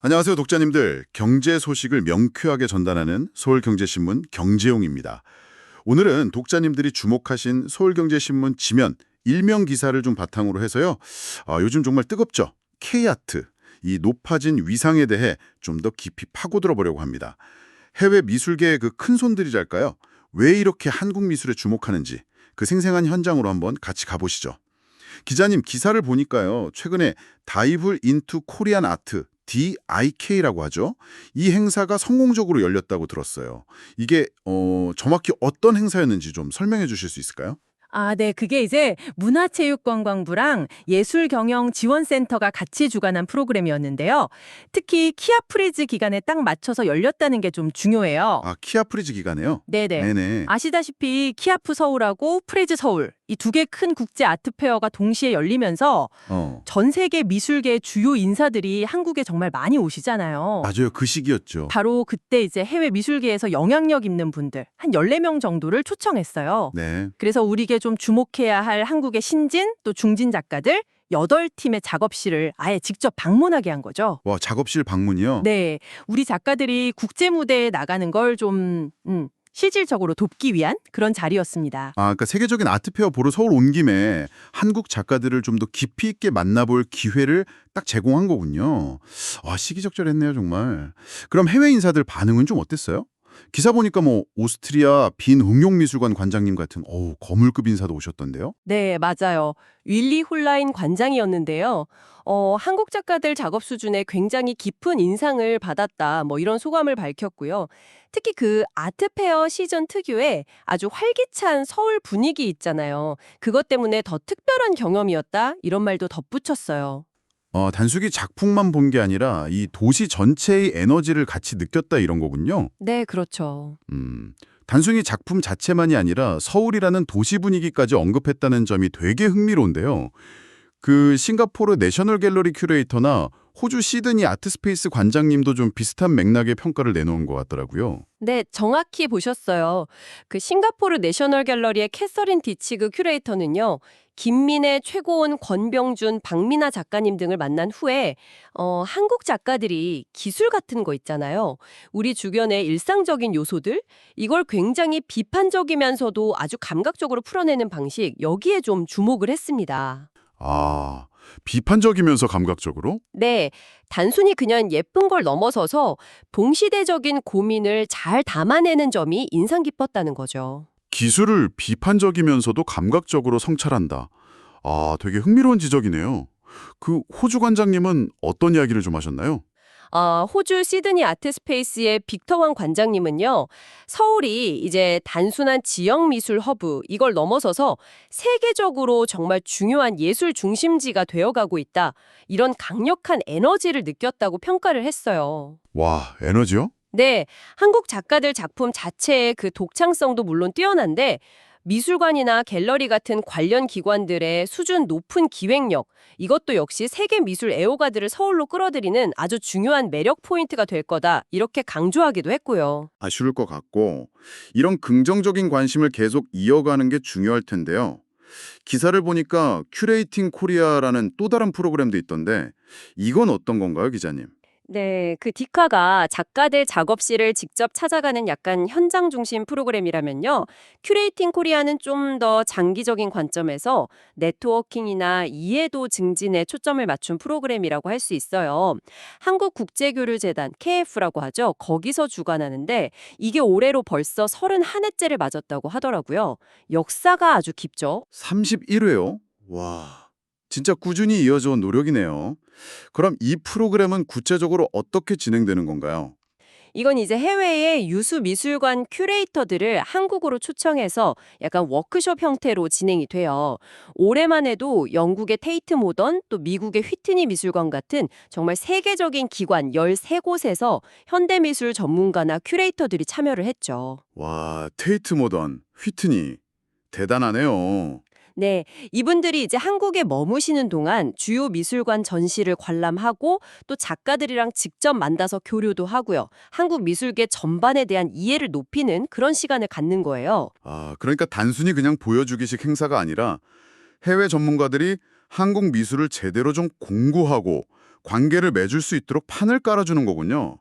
안녕하세요, 독자님들. 경제 소식을 명쾌하게 전달하는 서울경제신문 경제용입니다. 오늘은 독자님들이 주목하신 서울경제신문 지면 일명 기사를 좀 바탕으로 해서요. 아, 요즘 정말 뜨겁죠. K아트, 이 높아진 위상에 대해 좀 더 깊이 파고들어 보려고 합니다. 해외 미술계의 그 큰 손들이랄까요? 왜 이렇게 한국 미술에 주목하는지 그 생생한 현장으로 한번 같이 가보시죠. 기자님 기사를 보니까요. 최근에 다이블 인투 코리안 아트 DIK라고 하죠. 이 행사가 성공적으로 열렸다고 들었어요. 이게 어, 정확히 어떤 행사였는지 좀 설명해 주실 수 있을까요? 아, 네. 그게 이제 문화체육관광부랑 예술경영지원센터가 같이 주관한 프로그램이었는데요. 특히 키아 프리즈 기간에 딱 맞춰서 열렸다는 게 좀 중요해요. 아, 키아 프리즈 기간에요? 네네. 네네. 아시다시피 키아프 서울하고 프레즈 서울 이 두 개 큰 국제 아트 페어가 동시에 열리면서 어. 전 세계 미술계 주요 인사들이 한국에 정말 많이 오시잖아요. 맞아요. 그 시기였죠. 바로 그때 이제 해외 미술계에서 영향력 있는 분들 한 14명 정도를 초청했어요. 네. 그래서 우리게 좀 주목해야 할 한국의 신진 또 중진 작가들 8팀의 작업실을 아예 직접 방문하게 한 거죠. 와, 작업실 방문이요? 네. 우리 작가들이 국제 무대에 나가는 걸좀 음, 실질적으로 돕기 위한 그런 자리였습니다. 아, 그러니까 세계적인 아트페어 보러 서울 온 김에 한국 작가들을 좀 더 깊이 있게 만나볼 기회를 딱 제공한 거군요. 와, 시기적절했네요, 정말. 그럼 해외 인사들 반응은 좀 어땠어요? 기사 보니까 뭐 오스트리아 빈 응용미술관 관장님 같은 어우, 거물급 인사도 오셨던데요. 네, 맞아요. 윌리 홀라인 관장이었는데요. 어, 한국 작가들 작업 수준에 굉장히 깊은 인상을 받았다. 뭐 이런 소감을 밝혔고요. 특히 그 아트페어 시즌 특유의 아주 활기찬 서울 분위기 있잖아요. 그것 때문에 더 특별한 경험이었다. 이런 말도 덧붙였어요. 어, 단순히 작품만 본 게 아니라 이 도시 전체의 에너지를 같이 느꼈다 이런 거군요. 네, 그렇죠. 음, 단순히 작품 자체만이 아니라 서울이라는 도시 분위기까지 언급했다는 점이 되게 흥미로운데요. 그 싱가포르 내셔널 갤러리 큐레이터나 호주 시드니 아트스페이스 관장님도 좀 비슷한 맥락의 평가를 내놓은 것 같더라고요. 네, 정확히 보셨어요. 그 싱가포르 내셔널 갤러리의 캐서린 디치그 큐레이터는요. 김민혜, 최고원, 권병준, 박민아 작가님 등을 만난 후에 어, 한국 작가들이 기술 같은 거 있잖아요. 우리 주변의 일상적인 요소들 이걸 굉장히 비판적이면서도 아주 감각적으로 풀어내는 방식 여기에 좀 주목을 했습니다. 아, 비판적이면서 감각적으로? 네, 단순히 그냥 예쁜 걸 넘어서서 동시대적인 고민을 잘 담아내는 점이 인상 깊었다는 거죠. 기술을 비판적이면서도 감각적으로 성찰한다. 아, 되게 흥미로운 지적이네요. 그 호주 관장님은 어떤 이야기를 좀 하셨나요? 아, 호주 시드니 아트스페이스의 빅터왕 관장님은요, 서울이 이제 단순한 지역 미술 허브, 이걸 넘어서서 세계적으로 정말 중요한 예술 중심지가 되어가고 있다. 이런 강력한 에너지를 느꼈다고 평가를 했어요. 와, 에너지요? 네, 한국 작가들 작품 자체의 그 독창성도 물론 뛰어난데, 미술관이나 갤러리 같은 관련 기관들의 수준 높은 기획력, 이것도 역시 세계 미술 애호가들을 서울로 끌어들이는 아주 중요한 매력 포인트가 될 거다. 이렇게 강조하기도 했고요. 아쉬울 것 같고 이런 긍정적인 관심을 계속 이어가는 게 중요할 텐데요. 기사를 보니까 큐레이팅 코리아라는 또 다른 프로그램도 있던데 이건 어떤 건가요, 기자님? 네, 그 디카가 작가들 작업실을 직접 찾아가는 약간 현장 중심 프로그램이라면요. 큐레이팅 코리아는 좀 더 장기적인 관점에서 네트워킹이나 이해도 증진에 초점을 맞춘 프로그램이라고 할 수 있어요. 한국국제교류재단 KF라고 하죠. 거기서 주관하는데 이게 올해로 벌써 31회째를 맞았다고 하더라고요. 역사가 아주 깊죠. 31회요? 와, 진짜 꾸준히 이어져 온 노력이네요. 그럼 이 프로그램은 구체적으로 어떻게 진행되는 건가요? 이건 이제 해외의 유수 미술관 큐레이터들을 한국으로 초청해서 약간 워크숍 형태로 진행이 돼요. 올해만 해도 영국의 테이트 모던 또 미국의 휘트니 미술관 같은 정말 세계적인 기관 13곳에서 현대미술 전문가나 큐레이터들이 참여를 했죠. 와, 테이트 모던, 휘트니 대단하네요. 네, 이분들이 이제 한국에 머무시는 동안 주요 미술관 전시를 관람하고 또 작가들이랑 직접 만나서 교류도 하고요. 한국 미술계 전반에 대한 이해를 높이는 그런 시간을 갖는 거예요. 아, 그러니까 단순히 그냥 보여주기식 행사가 아니라 해외 전문가들이 한국 미술을 제대로 좀 공부하고 관계를 맺을 수 있도록 판을 깔아주는 거군요.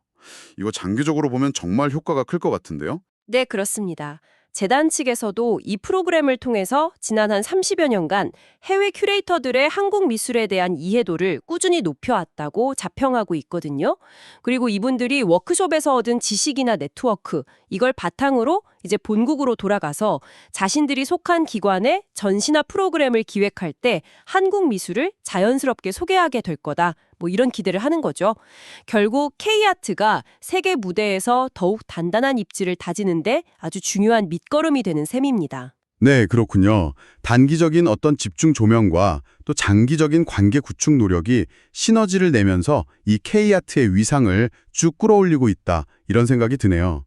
이거 장기적으로 보면 정말 효과가 클 것 같은데요? 네, 그렇습니다. 재단 측에서도 이 프로그램을 통해서 지난 한 30여 년간 해외 큐레이터들의 한국 미술에 대한 이해도를 꾸준히 높여왔다고 자평하고 있거든요. 그리고 이분들이 워크숍에서 얻은 지식이나 네트워크, 이걸 바탕으로 이제 본국으로 돌아가서 자신들이 속한 기관의 전시나 프로그램을 기획할 때 한국 미술을 자연스럽게 소개하게 될 거다. 뭐 이런 기대를 하는 거죠. 결국 K아트가 세계 무대에서 더욱 단단한 입지를 다지는데 아주 중요한 밑거름이 되는 셈입니다. 네, 그렇군요. 단기적인 어떤 집중 조명과 또 장기적인 관계 구축 노력이 시너지를 내면서 이 K아트의 위상을 쭉 끌어올리고 있다. 이런 생각이 드네요.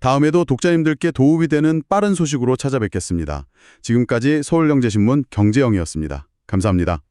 다음에도 독자님들께 도움이 되는 빠른 소식으로 찾아뵙겠습니다. 지금까지 서울경제신문 경제영이었습니다. 감사합니다.